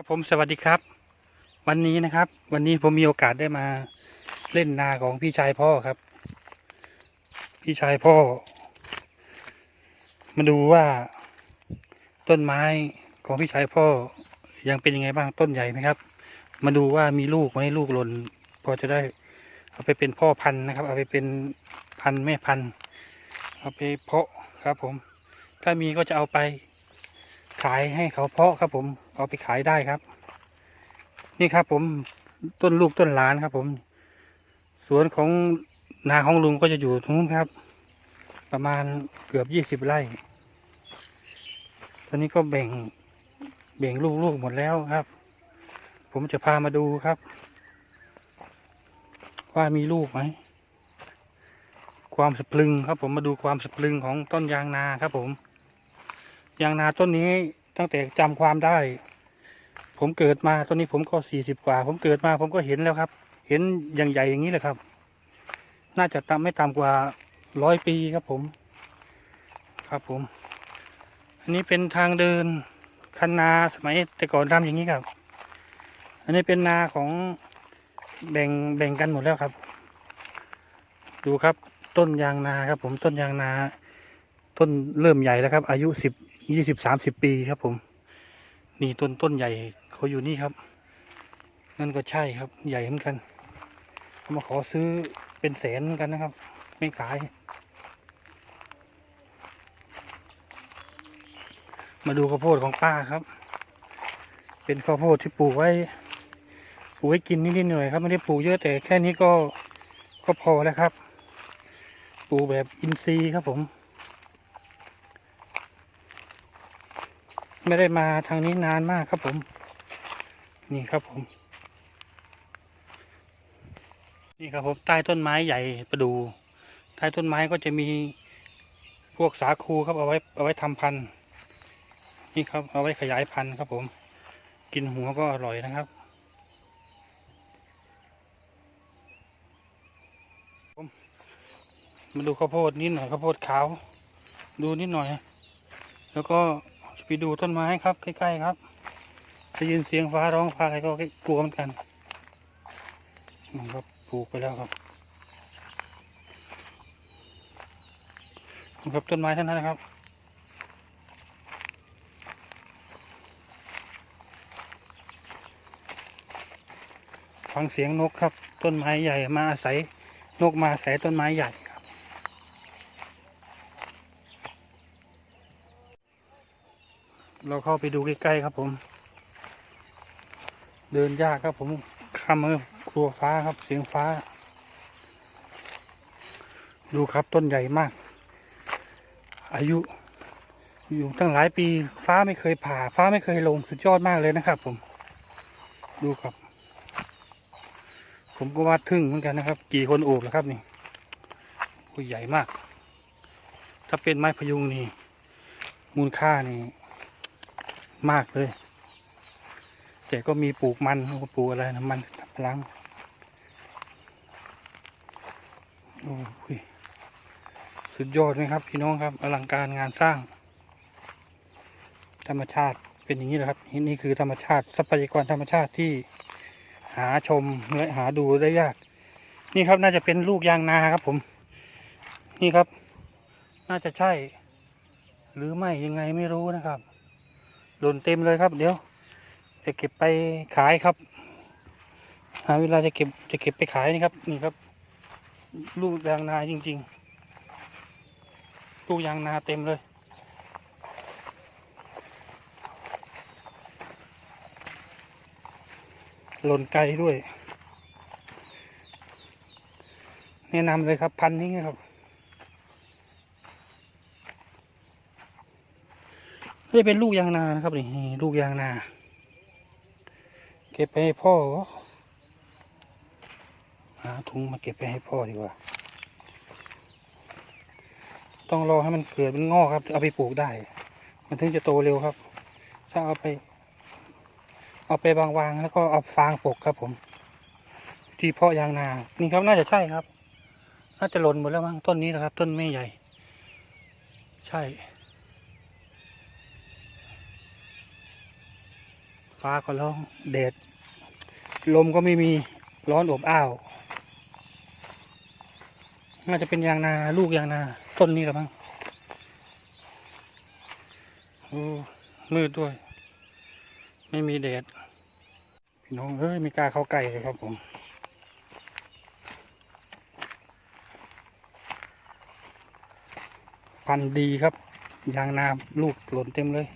ครับผมสวัสดีครับ วันนี้นะครับ วันนี้ผมมีโอกาสได้มาเล่นนาของพี่ชายพ่อครับ พี่ชายพ่อ มาดูว่าต้นไม้ของพี่ชายพ่อยังเป็นยังไงบ้างต้นใหญ่ไหมครับ มาดูว่ามีลูกไหมลูกหล่นพอจะได้ เอาไปเป็นพ่อพันธุ์นะครับ เอาไปเป็นพันธุ์แม่พันธุ์เอาไปเพาะครับ ผม ถ้ามีก็จะเอาไป ขายให้เขาเพาะครับผมเอาไปขายได้ครับ นี่ครับผมต้นลูกต้นหลานครับ ผม สวนของนาของลุงก็จะอยู่ตรงนู้นครับ ประมาณเกือบยี่สิบไร่ตอนนี้ก็แบ่งแบ่งลูกๆหมดแล้วครับ ผมจะพามาดูครับ ว่ามีลูกไหมความสะพรึงครับผมมาดูความสะพรึงของต้นยางนาครับผม ยางนาต้นนี้ตั้งแต่จำความได้ ผมเกิดมาต้นนี้ผมก็สี่สิบกว่า ผมเกิดมาผมก็เห็นแล้วครับ เห็นอย่างใหญ่อย่างนี้เลยครับ น่าจะต่ำไม่ต่ำกว่าร้อยปีครับผม ครับผม อันนี้เป็นทางเดินคันนาสมัยแต่ก่อนทำอย่างนี้ครับ อันนี้เป็นนาของแบ่งแบ่งกันหมดแล้วครับ ดูครับต้นยางนาครับ ผมต้นยางนา ต้นเริ่มใหญ่แล้วครับ อายุสิบ ยี่สิบสามสิบปีครับ ผม นี่ต้นต้นใหญ่เขาอยู่นี่ครับ นั่นก็ใช่ครับ ใหญ่เหมือนกันเขามาขอซื้อเป็นแสนเหมือนกันนะครับ ไม่ขาย มาดูข้าวโพดของป้าครับ เป็นข้าวโพดที่ปลูกไว้ปลูกไว้กินนิดๆหน่อยครับไม่ได้ปลูกเยอะแต่แค่นี้ก็ก็พอแล้วครับ ปลูกแบบอินทรีย์ครับผม ไม่ได้มาทางนี้นานมากครับผม นี่ครับผม นี่ครับผมใต้ต้นไม้ใหญ่ประดู ใต้ต้นไม้ก็จะมีพวกสาคูครับเอาไว้เอาไว้ทำพันธุ์นี่ครับเอาไว้ขยายพันธุ์ครับผม กินหัวก็อร่อยนะครับมาดูข้าวโพดนิดหน่อยข้าวโพดขาว ดูนิดหน่อย แล้วก็ ไปดูต้นไม้ครับ ใกล้ๆครับได้ยินเสียงฟ้าร้องฟ้าอะไรก็กลัวเหมือนกันนี่ครับปลูกไปแล้วครับครับต้นไม้ท่านนั้นนะครับฟังเสียงนกครับ ต้นไม้ใหญ่มาอาศัย นกมาอาศัยต้นไม้ใหญ่ครับ เราเข้าไปดูใกล้ๆครับผม เดินยากครับผมข้ามมือครัวฟ้าครับเสียงฟ้า ดูครับต้นใหญ่มาก อายุ อยู่ตั้งหลายปีฟ้าไม่เคยผ่า ฟ้าไม่เคยลงสุดยอดมากเลยนะครับผม ดูครับ ผมก็วาดทึ่งเหมือนกันนะครับ กี่คนโอบแล้วครับนี่โอ้ยใหญ่มาก ถ้าเป็นไม้พยุงนี่มูลค่านี่ มากเลยแต่ก็มีปลูกมันปลูกอะไรนะมันพลังโอ้ยสุดยอดไหมครับ พี่น้องครับอลังการงานสร้าง ธรรมชาติเป็นอย่างนี้แหละครับนี่คือธรรมชาติทรัพยากรธรรมชาติที่หาชมและหาดูได้ยาก นี่ครับน่าจะเป็นลูกยางนาครับผม นี่ครับ น่าจะใช่ หรือไม่ยังไงไม่รู้นะครับ หล่นเต็มเลยครับ เดี๋ยว จะเก็บไปขายครับ หาเวลาจะเก็บจะเก็บไปขายนี่ครับ นี่ครับ ลูกยางนาจริงๆลูกยางนาเต็มเลยหล่นไกลด้วย แนะนำเลยครับพันนี้ครับ นี่เป็นลูกยางนานะครับนี่ลูกยางนา เก็บไปให้พ่อหาถุงมาเก็บไปให้พ่อดีกว่า ต้องรอให้มันเกิดมันงอกครับเอาไปปลูกได้ มันถึงจะโตเร็วครับ ถ้าเอาไป เอาไปวางๆแล้วก็เอาฟางปลูกครับผม ที่เพาะยางนา นี่ครับน่าจะใช่ครับ น่าจะหล่นหมดแล้วมั้งต้นนี้นะครับ ต้นไม่ใหญ่ ใช่ ฟ้าก็ร้องแดดลมก็ไม่มีร้อนอบอ้าว น่าจะเป็นยางนาลูกยางนา ต้นนี้หรือมั้งโอ้มืดด้วย ไม่มีแดดพี่น้องเอ้ยมีกาเข้าใกล้เลยครับผมพันดีครับ ยางนาลูกหล่นเต็มเลย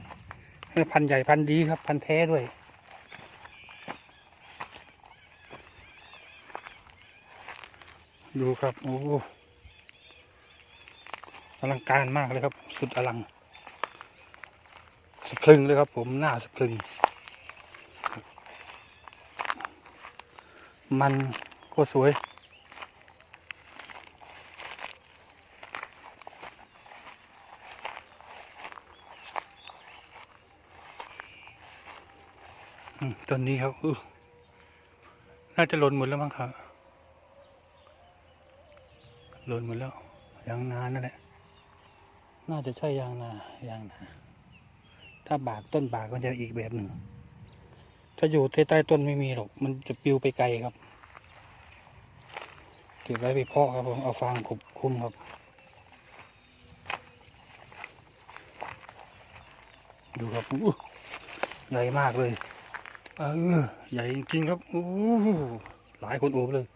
พันใหญ่พันดีครับ พันแท้ด้วยดูครับโอ้อลังการมากเลยครับ สุดอลังสะพรึงเลยครับ ผมหน้าสะพรึง มันก็สวย ต้นนี้ครับอน่าจะหล่นหมดแล้วมั้งครับหล่นหมดแล้วยางนานั่นแหละน่าจะใช่ยางนายางนา ถ้าบากต้นบากมันจะอีกแบบหนึ่งถ้าอยู่ใต้ต้นไม่มีหรอก มันจะปิวไปไกลครับเก็บไว้ไปเพาะครับผมเอาฟางคุมคุมครับดูครับอู้ใหญ่มากเลย ออใหญ่จริงครับโอ้หลายคนโอบเลย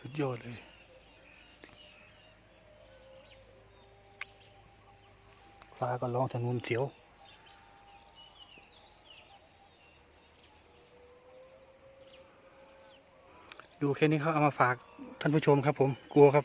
สุดยอดเลยฟ้าก็ร้องถนนเสียวดูแค่นี้เขาเอามาฝากท่านผู้ชมครับผมกลัวครับ